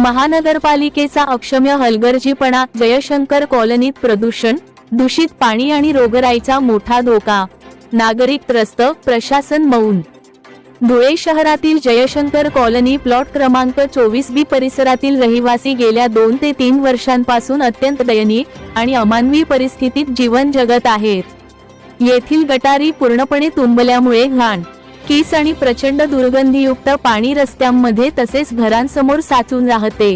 महानगरपालिकेचा अक्षम्य हलगर्जीपणा जयशंकर कॉलनीत प्रदूषण दूषित पाणी आणि रोगराईचा मोठा धोका. नागरिक त्रस्त प्रशासन मौन. धुळे शहरातील जयशंकर कॉलनी प्लॉट क्रमांक चोवीस बी परिसरातील रहिवासी गेल्या दोन ते तीन वर्षांपासून अत्यंत दयनीय आणि अमानवी परिस्थितीत जीवन जगत आहेत. येथील गटारी पूर्णपणे तुंबल्यामुळे घाण. किस आणि प्रचंड दुर्गंधीयुक्त पाणी रस्त्यांमध्ये तसेच घरांसमोर साचून राहते.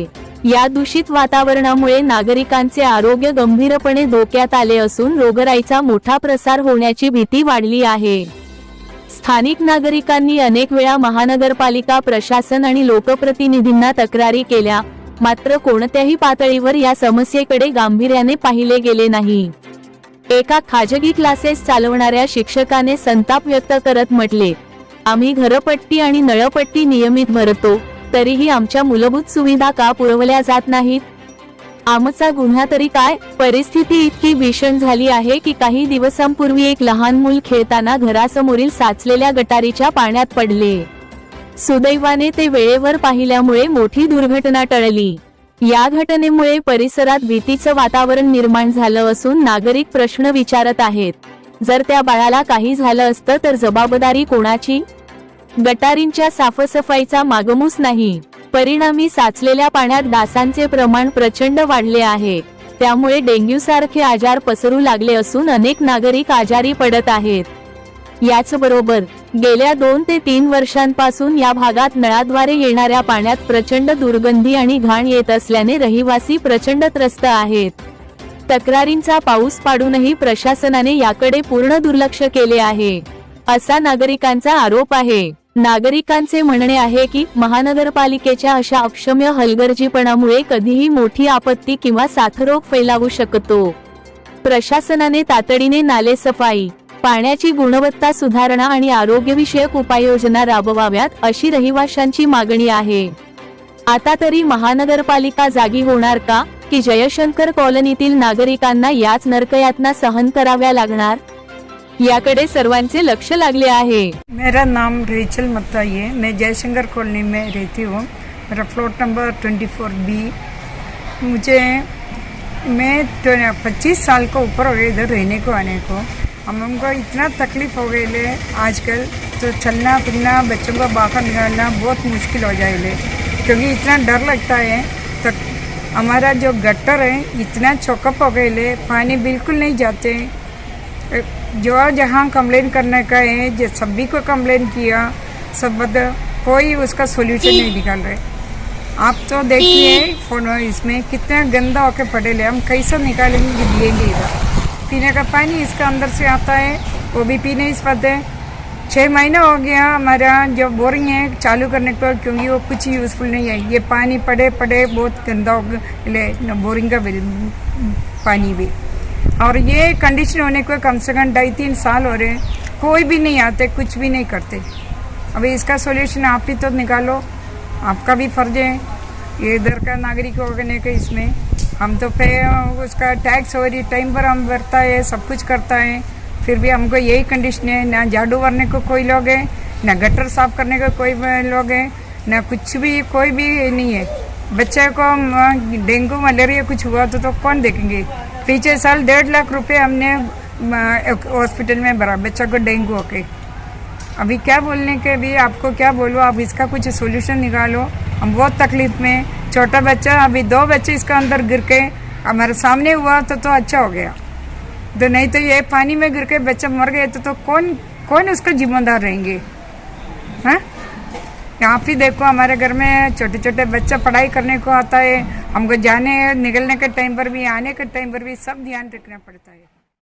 या दूषित वातावरणामुळे नागरिकांचे आरोग्य गंभीरपणे धोक्यात आले असून रोगराईचा मोठा प्रसार होण्याची भीती वाढली आहे. स्थानिक नागरिकांनी अनेक वेळा महानगरपालिका प्रशासन आणि लोकप्रतिनिधींना तक्रारी केल्या मात्र कोणत्याही पातळीवर या समस्येकडे गांभीर्याने पाहिले गेले नाही. एका खाजगी क्लासेस चालवणाऱ्या शिक्षकाने संताप व्यक्त करत म्हटले आम्ही घरपट्टी आणि नळपट्टी नियमित भरतो तरीही आमच्या मूलभूत सुविधा का पुरवल्या जात नाहीत? आमचा गुन्हा तरी काय? परिस्थिती इतकी भीषण झाली आहे की काही दिवसांपूर्वी एक लहान मूल खेळताना घरासमोरील साचलेल्या गटारीच्या पाण्यात पडले. सुदैवाने ते वेळेवर पाहिल्यामुळे मोठी दुर्घटना टळली. या घटनेमुळे परिसरात भीतीचं वातावरण निर्माण झालं असून नागरिक प्रश्न विचारत आहेत. जर त्या बाळाला काही झालं असतं तर जबाबदारी कोणाची? गटारींच्या साफसफाईचा मागमूस नाही. परिणामी साचलेल्या पाण्यात डासांचे प्रमाण प्रचंड वाढले आहे. त्यामुळे डेंग्यू सारखे आजार पसरू लागले असून अनेक नागरिक आजारी पडत आहेत. याचबरोबर गेल्या दोन ते तीन वर्षांपासून या भागात नळाद्वारे येणाऱ्या पाण्यात प्रचंड दुर्गंधी आणि घाण येत असल्याने रहिवासी प्रचंड त्रस्त आहेत. तक्रारींचा पाऊस पाडूनही प्रशासनाने याकडे पूर्ण दुर्लक्ष केले आहे. असा नागरिकांचा आरोप आहे. नागरिकांचे म्हणणे आहे की महानगरपालिकेच्या अशा अक्षम्य हलगर्जीपणामुळे कधीही मोठी आपत्ती किंवा साथरोग फैलावू शकतो. प्रशासनाने तातडीने नाले सफाई पाण्याची गुणवत्ता सुधारणा आणि आरोग्यविषयक उपाययोजना राबवाव्यात अशी रहिवाशांची मागणी आहे. आता तरी महानगरपालिका जागी होणार का? की जयशंकर कॉलनीतील नागरिकांना याच नरकयातना सहन कराव्या लागणार? याकडे सर्वांचे लक्ष लागले आहे. मेरा नाम रेचल मत्ताई है। मैं जयशंकर कॉलोनी में रहती हूँ। मेरा फ्लोट नंबर 24 बी मुझे मैं पच्चीस साल का ऊपर हो गए इधर रहने को आने को। हम हमको इतना तकलीफ हो गई ले आजकल। तो चलना फिरना बच्चों को बाहर निकालना बहुत मुश्किल हो जाए ले क्योंकि इतना डर लगता है। तो हमारा जो गटर है, इतना चौकअप हो गए ले पानी बिल्कुल नहीं जाते। जो जहाँ कंप्लेन करने का है, जो सभी को कंप्लेन किया, सब कोई उसका सोल्यूशन नहीं निकाल रहे। आप तो देखिए, फ़ोन इसमें कितना गंदा होके पड़े ले हम कैसे निकालेंगे दिएँगे इधर? पीने का पानी इसका अंदर से आता है, वो भी पी नहीं पाते छः महीना हो गया हमारा जो बोरिंग है, चालू करने को क्योंकि वो कुछ यूज़फुल नहीं है। ये पानी पड़े पड़े, बहुत गंदा हो गया बोरिंग का पानी भी। और ये कंडीशन होने को कम से कम ढाई तीन साल हो रहे हैं। कोई भी नहीं आते, कुछ भी नहीं करते। अभी इसका सोल्यूशन आप ही तो निकालो, आपका भी फ़र्ज़ है। ये इधर का नागरिक होने का इसमें। हम तो पे, उसका टैक्स हो रही टाइम पर हम भरता है, सब कुछ करता है। फिर भी हमको यही कंडीशन है ना झाड़ू भरने को कोई लोग है ना गटर साफ़ करने को कोई लोग है ना कुछ भी कोई भी नहीं है। बच्चे को डेंगू मलेरिया कुछ हुआ तो, तो कौन देखेंगे? पिछले साल डेढ़ लाख रुपए हमने हॉस्पिटल में भरा बच्चा को डेंगू होके। अभी क्या बोलने के भी आपको क्या बोलो आप इसका कुछ सोल्यूशन निकालो। हम बहुत तकलीफ़ में छोटा बच्चा अभी दो बच्चे इसका अंदर गिर के हमारे सामने हुआ तो तो अच्छा हो गया। तो नहीं तो ये पानी में गिर के बच्चा मर गए तो, तो कौन कौन उसका जिम्मेदार रहेंगे? हैं? यहाँ भी देखो हमारे घर में छोटे छोटे बच्चा पढ़ाई करने को आता है हमको जाने निकलने के टाइम पर भी आने के टाइम पर भी सब ध्यान रखना पड़ता है।